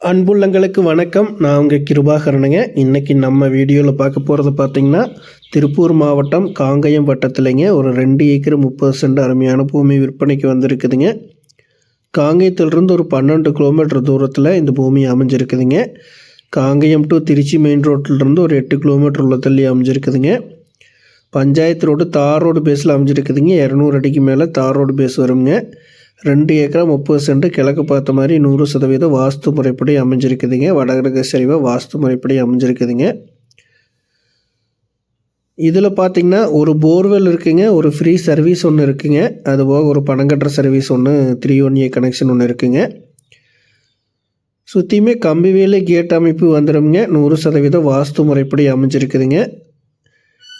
அன்புள்ளங்களுக்கு வணக்கம். நான் உங்கள் கிருபாகரனுங்க. இன்றைக்கி நம்ம வீடியோவில் பார்க்க போகிறது பார்த்திங்கன்னா திருப்பூர் மாவட்டம் காங்கயம் வட்டத்திலைங்க ஒரு ரெண்டு ஏக்கர் முப்பது சென்ட் அருமையான பூமி விற்பனைக்கு வந்திருக்குதுங்க. காங்கயத்திலிருந்து ஒரு பன்னெண்டு கிலோமீட்டர் தூரத்தில் இந்த பூமி அமைஞ்சிருக்குதுங்க. காங்கயம் டு திருச்சி மெயின் ரோட்டிலிருந்து ஒரு எட்டு கிலோமீட்டர் உள்ள தள்ளி அமைஞ்சிருக்குதுங்க. பஞ்சாயத்து ரோடு தார் ரோடு பேஸில் அமைஞ்சிருக்குதுங்க. இரநூறு அடிக்கு மேலே தார் ரோடு பேஸ் வருங்க. ரெண்டு ஏக்கரா முப்பது சென்ட் கிழக்கு பார்த்த மாதிரி நூறு சதவீதம் வாஸ்து முறைப்படி அமைஞ்சிருக்குதுங்க. வடகிழக்கு சரிவாக வாஸ்து முறைப்படி அமைஞ்சிருக்குதுங்க. இதில் பார்த்தீங்கன்னா ஒரு போர்வெல் இருக்குங்க ஒரு ஃப்ரீ சர்வீஸ் ஒன்று இருக்குங்க. அதுபோக ஒரு பணம் கட்டுற சர்வீஸ் ஒன்று த்ரீ ஒன் ஏ கனெக்ஷன் ஒன்று இருக்குங்க. சுற்றியுமே கம்பி வேலை கேட் அமைப்பு வந்துடும்ங்க நூறு சதவீதம் வாஸ்து முறைப்படி அமைஞ்சிருக்குதுங்க.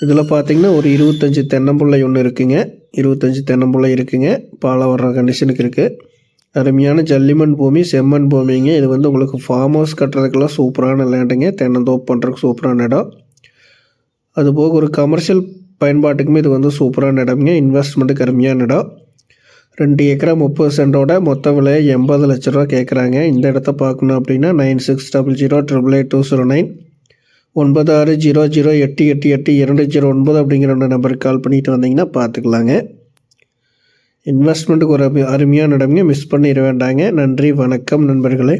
இதில் பார்த்தீங்கன்னா ஒரு இருபத்தஞ்சி தென்னம்பிள்ளை ஒன்று இருக்குங்க. இருபத்தஞ்சி தென்னம்பழம் இருக்குங்க. பாலை வர்ற கண்டிஷனுக்கு இருக்குது அருமையான ஜல்லிமண் பூமி செம்மண் பூமிங்க. இது வந்து உங்களுக்கு ஃபார்ம் ஹவுஸ் கட்டுறதுக்கெல்லாம் சூப்பரான லேண்டுங்க தென்னந்தோப்பு பண்ணுறதுக்கு சூப்பரான இடம். அதுபோக ஒரு கமர்ஷியல் பயன்பாட்டுக்குமே இது வந்து சூப்பரான இடம்ங்க. இன்வெஸ்ட்மெண்ட்டுக்கு அருமையான இடம். ரெண்டு ஏக்கரா முப்பது சென்டோட மொத்த விலை எண்பது லட்ச ரூபா கேட்குறாங்க இந்த இடத்த பார்க்கணும் அப்படின்னா nine six double zero triple eight two zero nine ஒன்பது ஆறு ஜீரோ ஜீரோ எட்டு எட்டு எட்டு இரண்டு ஜீரோ ஒன்பது அப்படிங்கிற ஒரு நம்பருக்கு கால் பண்ணிட்டு வந்தீங்கன்னா பார்த்துக்கலாங்க. இன்வெஸ்ட்மெண்ட்டுக்கு ஒரு அருமையான இடம்ங்க. மிஸ் பண்ணிட வேண்டாங்க. நன்றி வணக்கம் நண்பர்களே.